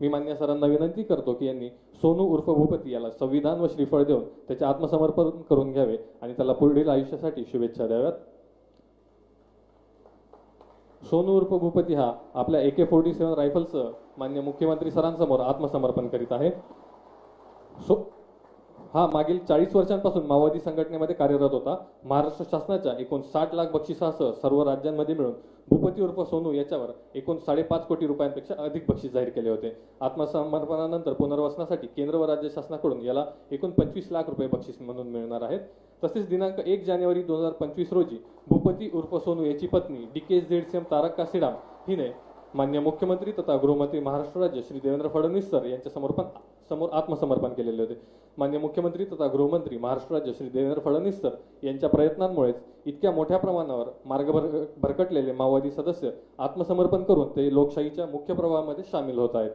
मी मान्य सरांना विनंती करतो की यांनी सोनू उर्फ भूपती याला संविधान व श्रीफळ देऊन त्याचे आत्मसमर्पण करून घ्यावे आणि त्याला पुढील आयुष्यासाठी शुभेच्छा द्याव्यात. सोनू उर्फ भूपती हा आपल्या ए के फोर्टी सेव्हन रायफलसह मान्य मुख्यमंत्री सरांसमोर आत्मसमर्पण करीत आहे. सो हा मागील चाळीस वर्षांपासून माओवादी संघटनेमध्ये कार्यरत होता. महाराष्ट्र शासनाच्या एकूण साठ लाख बक्षिसासह सर्व राज्यांमध्ये मिळून भूपती उर्फ सोनू याच्यावर एकूण साडेपाच कोटी रुपयांपेक्षा अधिक बक्षीस जाहीर केले होते. आत्मसमर्पणानंतर पुनर्वसनासाठी केंद्र व राज्य शासनाकडून याला एकूण पंचवीस लाख रुपये बक्षीस म्हणून मिळणार आहेत. तसेच दिनांक एक जानेवारी दोन हजार पंचवीस रोजी भूपती उर्फ सोनू याची पत्नी D K Z C M Tarak Kasidam हिने मान्य मुख्यमंत्री तथा गृहमंत्री महाराष्ट्र राज्य श्री देवेंद्र फडणवीस सर यांच्या समर्पण समोर आत्मसमर्पण केलेले होते. मान्य मुख्यमंत्री तथा गृहमंत्री महाराष्ट्र राज्य श्री देवेंद्र फडणवीस सर यांच्या प्रयत्नांमुळेच इतक्या मोठ्या प्रमाणावर मार्ग भर भरकटलेले माओवादी सदस्य आत्मसमर्पण करून ते लोकशाहीच्या मुख्य प्रवाहामध्ये सामील होत आहेत.